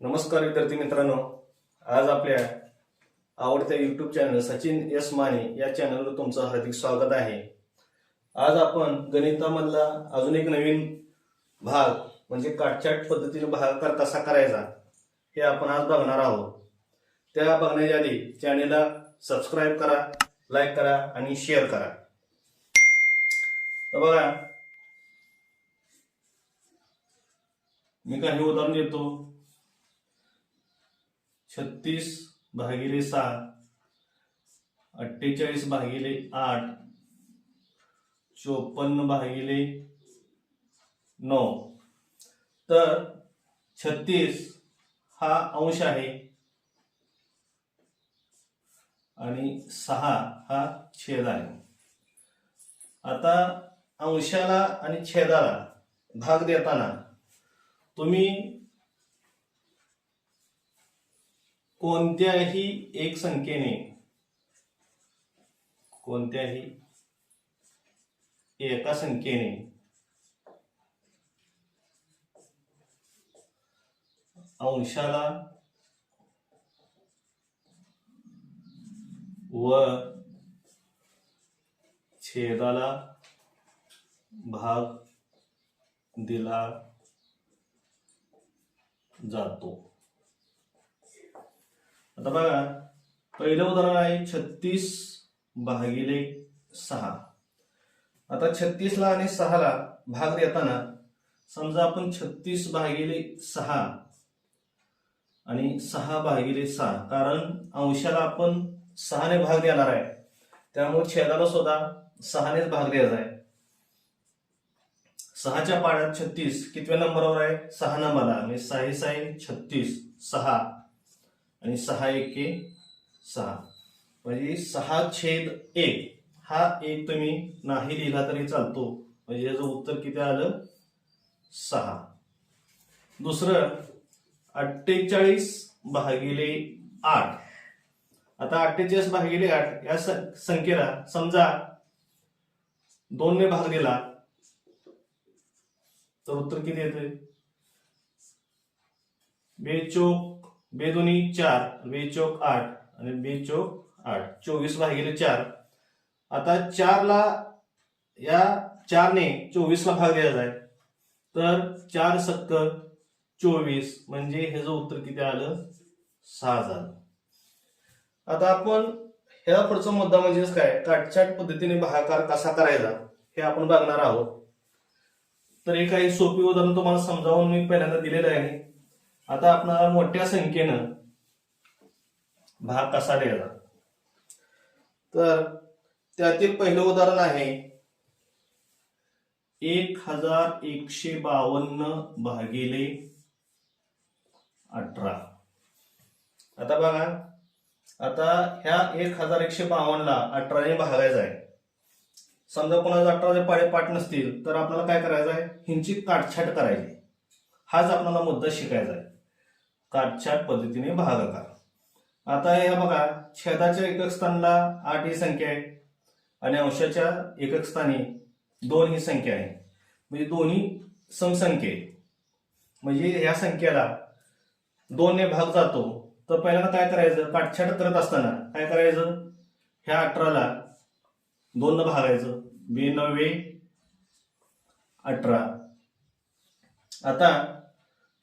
नमस्कार विद्यार्थी मित्रांनो. आज आपल्या आवडत्या YouTube channel Sachin S Mane या चॅनलवर तुमचं हार्दिक स्वागत आहे. आज आपण गणितामधला अजून एक नवीन भाग म्हणजे काटछाट पद्धतीने भागाकार कसा करायचा हे आपण आज बघणार आहोत. त्या बघण्याच्या आधी चॅनेलला सबस्क्राईब करा लाईक करा आणि शेअर करा. तर बघा मी काही उदाहरण देतो. छत्तीस भागिले सात अठ्ठेचाळीस भागिले आठ चोपन्न भागिले नऊ. तर छत्तीस हा अंश आहे. आणि सहा हा छेद आहे. आता अंशाला आणि छेदाला भाग देताना तुम्ही कोणत्याही एक संख्येने कोणत्याही एका संख्येने अंशाला व छेदाला भाग दिला जातो. आता बघा पहिलं उदाहरण आहे छत्तीस भागिले सहा. आता छत्तीसला आणि सहाला भाग देताना समजा आपण छत्तीस भागिले सहा आणि सहा भागिले सहा कारण अंशाला आपण सहाने भाग देणार आहे. त्यामुळे छेदाला सुद्धा सहानेच भाग द्यायचा आहे. सहाच्या पाड्यात छत्तीस कितव्या नंबरवर आहे? सहा नंबरला. म्हणजे साई साई छत्तीस सहा. आणि सहा एके सहा. म्हणजे सहा छेद एक हा एक तुम्ही नाही लिहिला तरी चालतो. म्हणजे याचं उत्तर किती आलं? सहा. दुसरं अठ्ठेचाळीस भागिले आठ. आता अठ्ठेचाळीस भागिले आठ या संख्येला समजा दोनने भाग दिला तर उत्तर किती येते बेचोक बेदोनी चार बे चौक आठ आणि बे चौक आठ. चोवीस भागिले चार. आता चारला या चारने चोवीसला भाग द्यायचा आहे तर चार सत्तर चोवीस म्हणजे ह्याचं उत्तर किती आलं? सहा झालं. आता आपण ह्या पुढचा मुद्दा म्हणजेच काय? काटछाट पद्धतीने भागाकार कसा करायचा? हे आपण बघणार आहोत. तर हे काही सोपी उदाहरण तुम्हाला समजावून मी पहिल्यांदा दिलेलं आहे. आता आपणाला मोठ्या संख्येनं भाग कसा द्यायचा? तर त्यातील पहिलं उदाहरण आहे एक हजार एकशे बावन्न भागिले अठरा. आता बघा आता ह्या एक हजार एकशे बावन्नला अठराने भागायचं आहे. समजा कोणाला अठराचे पाळे पाठ नसतील तर आपल्याला काय करायचं आहे? हिंची काटछाट करायची. हाच आपल्याला मुद्दा शिकायचा आहे. काटछाट पद्धतीने भागाकार आता हे बघा छेदाच्या एकक स्थानला आठ ही संख्या आहे आणि अंशाच्या एकक स्थानी दोन ही संख्या आहे. म्हणजे दोन्ही समसंख्ये म्हणजे ह्या संख्येला दोनने भाग जातो. तर पहिल्यांदा काय करायचं? काटछाट करत असताना काय करायचं? ह्या अठराला दोन भागायचं. बे नव्वे अठरा. आता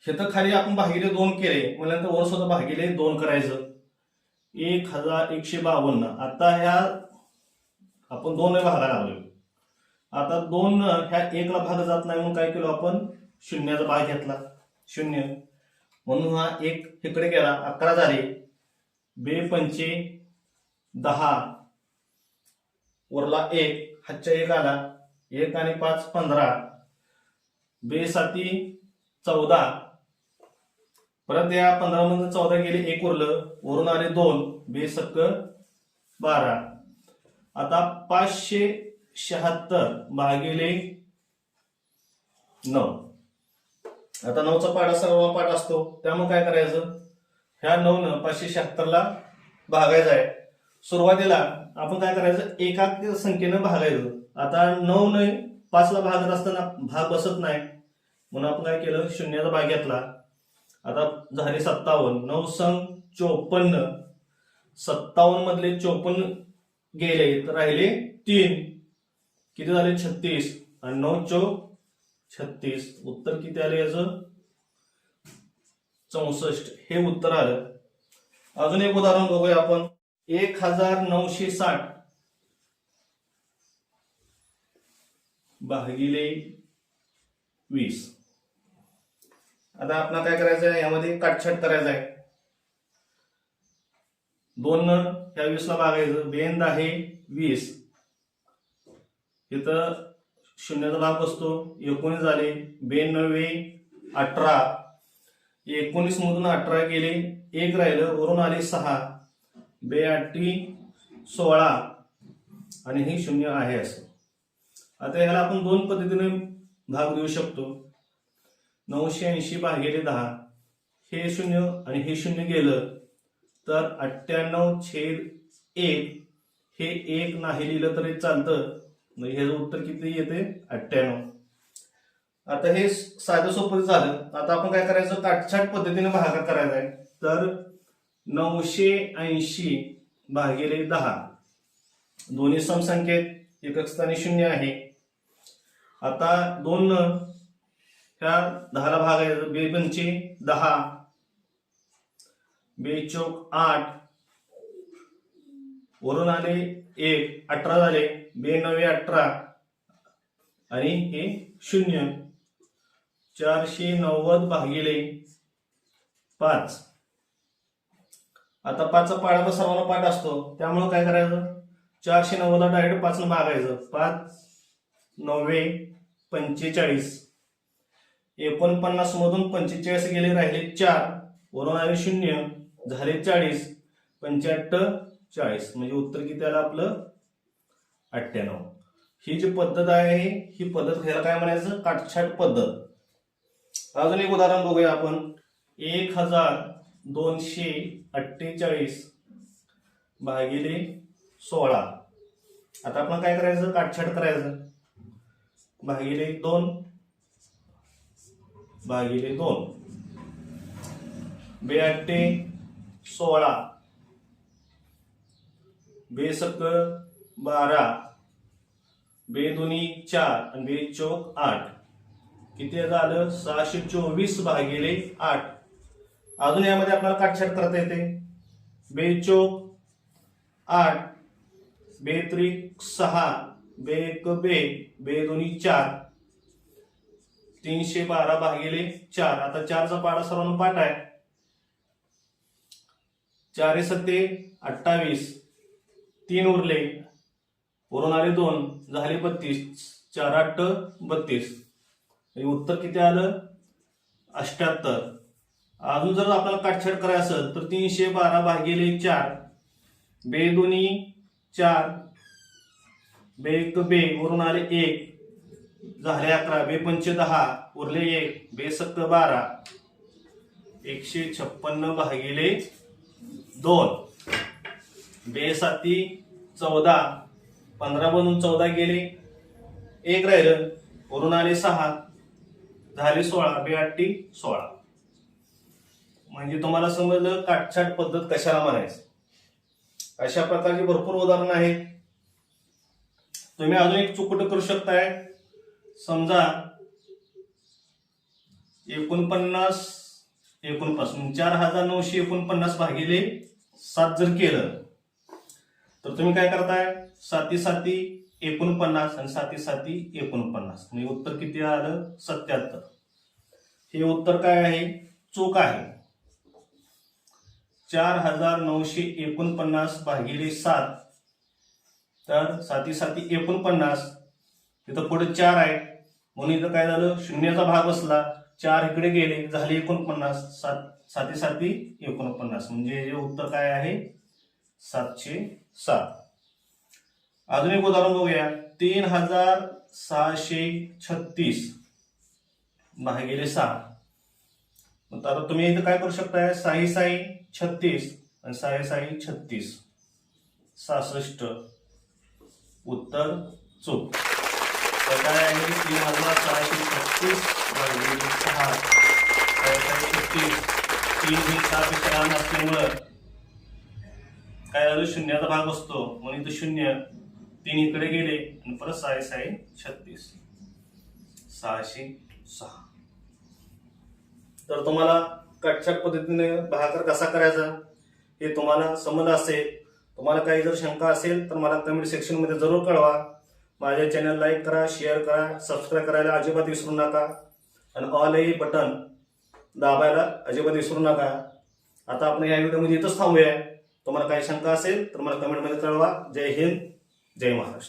तर खाली आपण भागिले दोन केले म्हणल्यानंतर वर सुद्धा भागिले दोन करायचं. एक हजार एकशे बावन्न. आता ह्या आपण दोन भागायला लागलो आता दोन ह्या एकला भाग जात नाही म्हणून काय केलं आपण? शून्याचा भाग घेतला. शून्य. म्हणून हा एक इकडे गेला अकरा झाले. बे पंचे दहा. वरला एक हातच्या एक आला. एक आणि पाच पंधरा. बे साती चौदा. परत या पंधरा मधून चौदा गेले एक उरलं. वरून आले दोन बेसक्क बारा. आता पाचशे शहात्तर भागिले नऊ. आता नऊचा पाठ सर्व पाठ असतो. त्यामुळे काय करायचं? ह्या नऊ न पाचशे शहात्तरला भागायचं आहे. सुरुवातीला आपण काय करायचं? एका संख्येनं भागायचं. आता नऊ न पाचला भागत असताना भाग बसत नाही. म्हणून आपण काय केलं? शून्याचा भाग घेतला. आता झाले सत्तावन्न. नऊ संघ चोपन्न. सत्तावन्न मधले चोपन्न गेले तर राहिले तीन. किती झाले? छत्तीस. आणि नऊ चौ छत्तीस. उत्तर किती आले याचं? चौसष्ट. हे उत्तर आलं. अजून एक उदाहरण बघूया आपण. एक हजार नऊशे साठ. भागिले वीस. आता आपल्याला काय करायचं आहे यामध्ये काटछाट करायचं आहे. दोन ह्या वीसला भागायचं बेंद आहे वीस. इथं शून्याचा भाग बसतो. एकोणीस झाले. बेनवे अठरा. एकोणीस मधून अठरा गेले एक राहिलं वरून आले सहा. बे आठी सोळा. आणि हे शून्य आहे असं. आता ह्याला आपण दोन पद्धतीने भाग देऊ शकतो. नऊशे ऐंशी भागिले दहा. हे शून्य आणि हे शून्य गेलं तर अठ्ठ्याण्णव छेद एक हे एक नाही लिहिलं तरी चालतं. हे ह्याचं उत्तर किती येते? अठ्ठ्याण्णव. आता हे साधं सोपं झालं. आता आपण काय करायचं? काटछाट पद्धतीने भागाकार करायचा आहे. तर नऊशे ऐंशी भागिले दहा. दोन्ही समसंख्येत एकक स्थानी शून्य आहे. आता दोन ह्या दहाला भागायचं बे पंचे दहा. बे चौक आठ. वरून आले एक अठरा झाले. बे नवे अठरा. आणि हे शून्य. चारशे नव्वद भागिले पाच. आता पाचचा पाडा तर सर्वांना पाठ असतो. त्यामुळे काय करायचं? चारशे नव्वदला डायरेक्ट पाच भागायचं. पाच नव्वे पंचेचाळीस. एकोणपन्नास मधून पंचेचाळीस गेले राहिले चार. वरून आले शून्य झाले चाळीस पंच्याहत्तर चाळीस. म्हणजे उत्तर किती आलं आपलं? अठ्ठ्याण्णव. ही जी पद्धत आहे ही पद्धत घ्यायला काय म्हणायचं? काटछाट पद्धत. अजून एक उदाहरण बघूया आपण. एक हजार दोनशे अठ्ठेचाळीस भागिले सोळा. आता आपण काय करायचं? काटछाट करायचं. भागिले दोन भागिले दोन. बेअट्टे सोळा. बेसक बारा. बे दोन्ही चार आणि बे चौक आठ. किती झालं? सहाशे चोवीस भागिले आठ. अजून यामध्ये आपल्याला काटछाट करता येते? बे चौक आठ. बे त्रिक सहा. बे एक बे. बे दोन्ही चार. तीनशे बारा भागिले चार. आता चारचा पाडा सर्वांना पाठ आहे. चार सत्ते अठ्ठावीस. तीन उरले. उरून आले दोन झाले बत्तीस. चार आठ बत्तीस. उत्तर किती आलं? अष्ट्याहत्तर अजून जर आपल्याला काटछाट करायचं असेल तर तीनशे बारा भागिले चार. बे दोन्ही चार. बे एक बे. वरून आले एक. झाले अकरा बे पंच दहा उरले एक बे सत्त बारा एकशे छप्पन्न भागिले दोन. बे साती चौदा पंधरा बनून चौदा गेले. एक राहिलं वरून आले सहा झाले सोळा बे आठी सोळा. म्हणजे तुम्हाला समजलं काटछाट पद्धत कशाला म्हणायचं? अशा प्रकारची भरपूर उदाहरणं आहेत. तुम्ही अजून एक चुकट करू शकताय. समजा एकोणपन्नास एकोणपासून चार हजार नऊशे एकोणपन्नास भागिले सात जर केलं तर तुम्ही काय करताय? साती साती एकोणपन्नास आणि साती साती एकोणपन्नास म्हणजे उत्तर किती आलं? सत्याहत्तर. हे उत्तर काय आहे? चूक आहे. चार हजार नऊशे एकोणपन्नास भागिले सात तर साती साती एकोणपन्नास तिथं पुढे चार आहे म्हणून इथं काय झालं? शून्याचा भाग बसला. चार इकडे गेले. झाले एकोणपन्नास. सात साती साती एकोणपन्नास. म्हणजे हे उत्तर काय आहे? सातशे सात. अजून एक उदाहरण बघूया. तीन हजार सहाशे छत्तीस. भागिले सहा. मग तुम्ही इथं काय करू शकताय? साई साई छत्तीस. आणि साई साई छत्तीस. सहासष्ट. उत्तर चूक तर काय आहे तीन हजार सहाशे छत्तीस भागिले सहा छत्तीस तीन हे चारपेक्षा लहान असल्यामुळं काय झालं शून्याचा भाग असतो म्हणून इथं शून्य तीन इकडे गेले आणि परत सहा सहा छत्तीस सहाशे सहा तर तुम्हाला कटछट पद्धतीने भागाकार कसा करायचा हे तुम्हाला समजलं असेल. तुम्हाला काही जर शंका असेल तर मला कमेंट सेक्शनमध्ये जरूर कळवा. माझ्या चॅनल लाईक करा शेअर करा सबस्क्राईब करायला अजिबात विसरू नका. आणि ऑल हे बटन दाबायला अजिबात विसरू नका. आता आपण या व्हिडिओमध्ये इथंच थांबूया. तुम्हाला काही शंका असेल तर मला कमेंटमध्ये कळवा. जय हिंद जय महाराष्ट्र.